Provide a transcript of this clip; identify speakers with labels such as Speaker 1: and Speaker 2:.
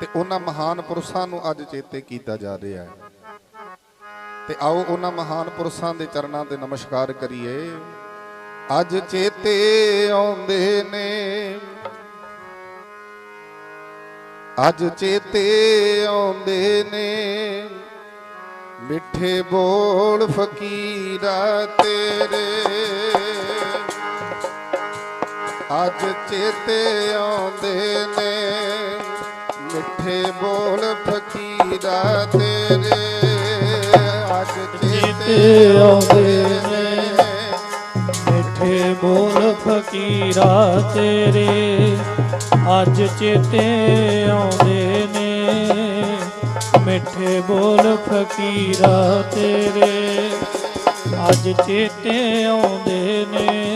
Speaker 1: ਤੇ ਉਹਨਾਂ ਮਹਾਨ ਪੁਰਸ਼ਾਂ ਨੂੰ ਅੱਜ ਚੇਤੇ ਕੀਤਾ ਜਾ ਰਿਹਾ ਹੈ। ਤੇ ਆਓ ਉਹਨਾਂ ਮਹਾਨ ਪੁਰਸ਼ਾਂ ਦੇ ਚਰਨਾਂ ਤੇ ਨਮਸਕਾਰ ਕਰੀਏ। ਅੱਜ ਚੇਤੇ ਆਉਂਦੇ ਨੇ। ਅੱਜ ਚੇਤੇ ਆਉਂਦੇ ਨੇ। ਮਿੱਠੇ ਬੋਲ ਫਕੀਰਾ ਤੇਰੇ। ਅੱਜ ਚੇਤੇ ਆਉਂਦੇ ਨੇ। ਮਿੱਠੇ ਬੋਲ ਫਕੀਰਾ ਤੇਰੇ ਅੱਜ
Speaker 2: ਚੇਤੇ ਆਉਂਦੇ ਨੇ ਮਿੱਠੇ ਬੋਲ ਫਕੀਰਾ ਤੇਰੇ ਅੱਜ ਚੇਤੇ ਆਉਂਦੇ ਨੇ। ਮਿੱਠੇ ਬੋਲ ਫਕੀਰਾ ਤੇਰੇ ਅੱਜ ਚੇਤੇ ਆਉਂਦੇ ਨੇ।